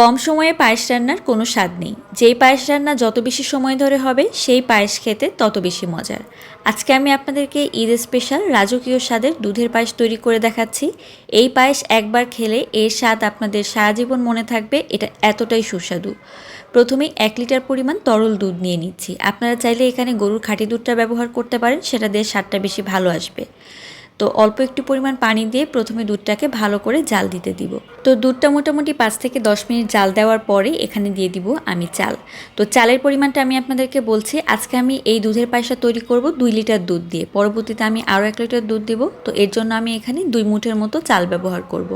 কম সময়ে পায়েস রান্নার কোনো স্বাদ নেই। যেই পায়েস রান্না যত বেশি সময় ধরে হবে, সেই পায়েস খেতে তত বেশি মজার। আজকে আমি আপনাদেরকে ঈদ স্পেশাল রাজকীয় স্বাদের দুধের পায়েস তৈরি করে দেখাচ্ছি। এই পায়েস একবার খেলে এর স্বাদ আপনাদের সারা জীবন মনে থাকবে, এটা এতটাই সুস্বাদু। প্রথমেই এক লিটার পরিমাণ তরল দুধ নিয়ে নিচ্ছি। আপনারা চাইলে এখানে গরুর খাঁটি দুধটা ব্যবহার করতে পারেন, সেটা দিয়ে স্বাদটা বেশি ভালো আসবে। তো অল্প একটু পরিমাণ পানি দিয়ে প্রথমে দুধটাকে ভালো করে জাল দিতে দিব। তো দুধটা মোটামুটি পাঁচ থেকে দশ মিনিট জাল দেওয়ার পরে এখানে দিয়ে দিব আমি চাল। তো চালের পরিমাণটা আমি আপনাদেরকে বলছি, আজকে আমি এই দুধের পায়সা তৈরি করব দুই লিটার দুধ দিয়ে। পরবর্তীতে আমি আরও এক লিটার দুধ দিব। তো এর জন্য আমি এখানে দুই মুঠের মতো চাল ব্যবহার করব।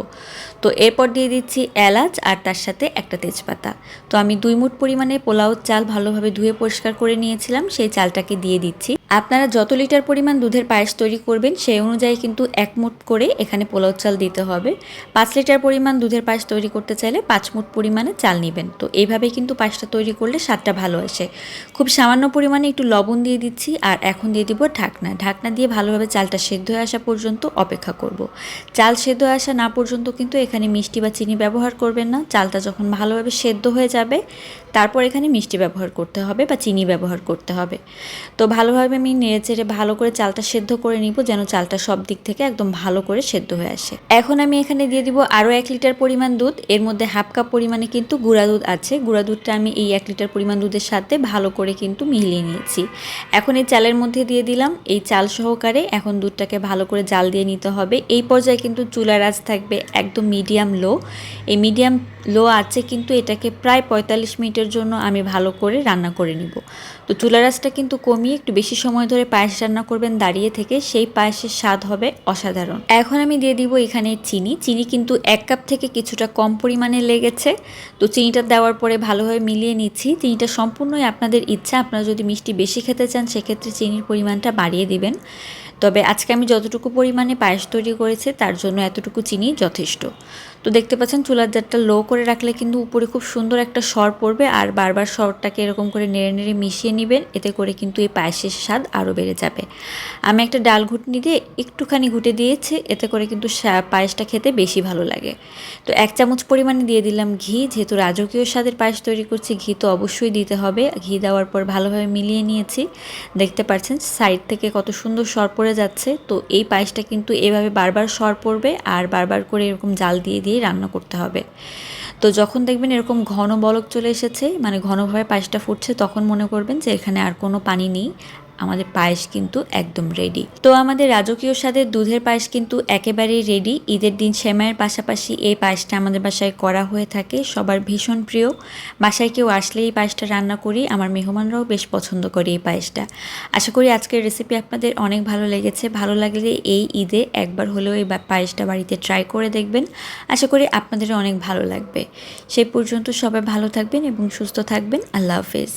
তো এরপর দিয়ে দিচ্ছি এলাচ আর তার সাথে একটা তেজপাতা। তো আমি দুই মুঠ পরিমাণে পোলাও চাল ভালোভাবে ধুয়ে পরিষ্কার করে নিয়েছিলাম, সেই চালটাকে দিয়ে দিচ্ছি। আপনারা যত লিটার পরিমাণ দুধের পায়েস তৈরি করবেন, সেই অনুযায়ী কিন্তু এক মুঠ করে এখানে পোলাও চাল দিতে হবে। পাঁচ লিটার পরিমাণ দুধের পায়েস তৈরি করতে চাইলে পাঁচ মুঠ পরিমাণে চাল নেবেন। তো এইভাবেই কিন্তু পায়েসটা তৈরি করলে স্বাদটা ভালো আসে। খুব সামান্য পরিমাণে একটু লবণ দিয়ে দিচ্ছি আর এখন দিয়ে দিব ঢাকনা। ঢাকনা দিয়ে ভালোভাবে চালটা সেদ্ধ হয়ে আসা পর্যন্ত অপেক্ষা করব। চাল সেদ্ধ হয়ে আসা না পর্যন্ত কিন্তু এখানে মিষ্টি বা চিনি ব্যবহার করবেন না। চালটা যখন ভালোভাবে সেদ্ধ হয়ে যাবে, তারপর এখানে মিষ্টি ব্যবহার করতে হবে বা চিনি ব্যবহার করতে হবে। তো ভালোভাবে আমি নেড়ে চেড়ে ভালো করে চালটা সেদ্ধ করে নিব যেন চালটা সব দিক থেকে একদম ভালো করে সেদ্ধ হয়ে আসে। এখন আমি এখানে দিয়ে দিব আরও এক লিটার পরিমাণ দুধ। এর মধ্যে হাফ কাপ পরিমাণে কিন্তু গুঁড়া দুধ আছে। গুঁড়া দুধটা আমি এই এক লিটার পরিমাণ দুধের সাথে ভালো করে কিন্তু মিলিয়ে নিয়েছি। এখন এই চালের মধ্যে দিয়ে দিলাম এই চাল সহকারে। এখন দুধটাকে ভালো করে জাল দিয়ে নিতে হবে। এই পর্যায়ে কিন্তু চুলার আঁচ থাকবে একদম মিডিয়াম লো। এই মিডিয়াম লো আছে, কিন্তু এটাকে প্রায় পঁয়তাল্লিশ মিনিটের জন্য আমি ভালো করে রান্না করে নিব। তো চুলার আঁচটা কিন্তু কমিয়ে একটু বেশি সময় ধরে পায়েস রান্না করবেন, দাঁড়িয়ে থেকে সেই পায়েসের স্বাদ হবে অসাধারণ। এখন আমি দিয়ে দিব এখানে চিনি। চিনি কিন্তু এক কাপ থেকে কিছুটা কম পরিমাণে লেগেছে। তো চিনিটা দেওয়ার পরে ভালোভাবে মিলিয়ে নিচ্ছি। চিনিটা সম্পূর্ণই আপনাদের ইচ্ছা। আপনারা যদি মিষ্টি বেশি খেতে চান, সেক্ষেত্রে চিনির পরিমাণটা বাড়িয়ে দিবেন। তবে আজকে আমি যতটুকু পরিমাণে পায়েস তৈরি করেছি, তার জন্য এতটুকু চিনি যথেষ্ট। তো দেখতে পাচ্ছেন চুলার জারটা লো করে রাখলে কিন্তু উপরে খুব সুন্দর একটা সর পড়বে আর বারবার সরটাকে এরকম করে নেড়ে নেড়ে মিশিয়ে নেবেন, এতে করে কিন্তু এই পায়েসের স্বাদ আরও বেড়ে যাবে। আমি একটা ডাল ঘুটনি দিয়ে একটুখানি ঘুটে দিয়েছি, এতে করে কিন্তু পায়েসটা খেতে বেশি ভালো লাগে। তো এক চামচ পরিমাণে দিয়ে দিলাম ঘি, যেহেতু রাজকীয় স্বাদের পায়েস তৈরি করছি, ঘি তো অবশ্যই দিতে হবে। ঘি দেওয়ার পর ভালোভাবে মিলিয়ে নিয়েছি। দেখতে পাচ্ছেন সাইড থেকে কত সুন্দর সর পড়ে যাচ্ছে, তো এই পায়েসটা কিন্তু এভাবে বারবার সর পড়বে আর বারবার করে এরকম জাল দিয়ে দিয়ে রান্না করতে হবে। তো যখন দেখবেন এরকম ঘন বলক চলে এসেছে মানে ঘনভাবে পায়েসটা ফুটছে, তখন মনে করবেন যে এখানে আর কোনো পানি নেই। আমাদের পায়েস কিন্তু একদম রেডি তো আমাদের রাজকীয় স্বাদের দুধের পায়েস কিন্তু একেবারেই রেডি ঈদের দিন সেমাইয়ের পাশাপাশি এই পায়েসটা আমাদের বাসায় করা হয়ে থাকে। সবার ভীষণ প্রিয়। বাসায় কেউ আসলে এই পায়েসটা রান্না করি, আমার মেহমানরাও বেশ পছন্দ করে এই পায়েসটা। আশা করি আজকের রেসিপি আপনাদের অনেক ভালো লেগেছে। ভালো লাগলে এই ঈদে একবার হলেও এই পায়েসটা বাড়িতে ট্রাই করে দেখবেন। আশা করি আপনাদের অনেক ভালো লাগবে। সেই পর্যন্ত সবাই ভালো থাকবেন এবং সুস্থ থাকবেন। আল্লাহ হাফেজ।